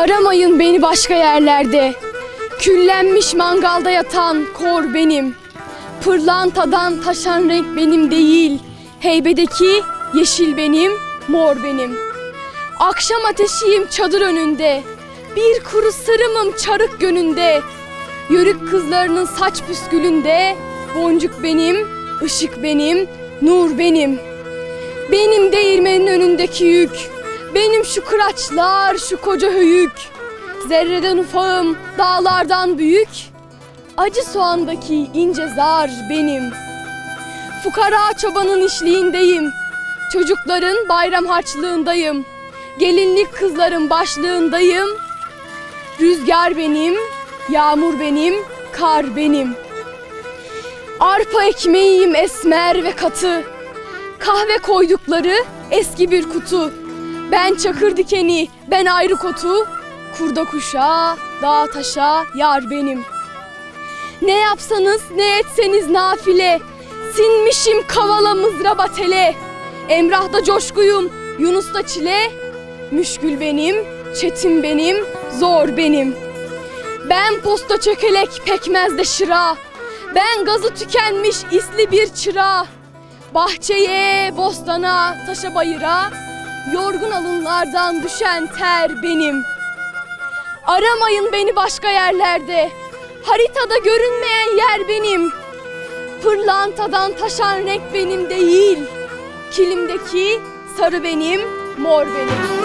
Aramayın beni başka yerlerde. Küllenmiş mangalda yatan kor benim. Pırlantadan taşan renk benim değil. Heybedeki yeşil benim, mor benim. Akşam ateşiyim çadır önünde. Bir kuru sırımım çarık gönünde. Yörük kızlarının saç püskülünde. Boncuk benim, ışık benim, nur benim. Benim değirmenin önündeki yük. Benim şu kıraçlar, şu koca höyük. Zerreden ufağım, dağlardan büyük. Acı soğandaki ince zar benim. Fukara çobanın işliğindeyim. Çocukların bayram harçlığındayım. Gelinlik kızların başlığındayım. Rüzgar benim, yağmur benim, kar benim. Arpa ekmeğiyim esmer ve katı. Kahve koydukları eski bir kutu. Ben çakır dikeni, ben ayrı kotu. Kurda kuşa, dağ taşa yar benim. Ne yapsanız ne etseniz nafile. Sinmişim kavala mızraba tele. Emrah'da coşkuyum, Yunus'ta çile. Müşkül benim, çetin benim, zor benim. Ben posta çökelek pekmezde şıra. Ben gazı tükenmiş isli bir çıra. Bahçeye, bostana, taşa bayıra. Yorgun alınlardan düşen ter benim. Aramayın beni başka yerlerde. Haritada görünmeyen yer benim. Pırlantadan taşan renk benim değil. Kilimdeki sarı benim, mor benim.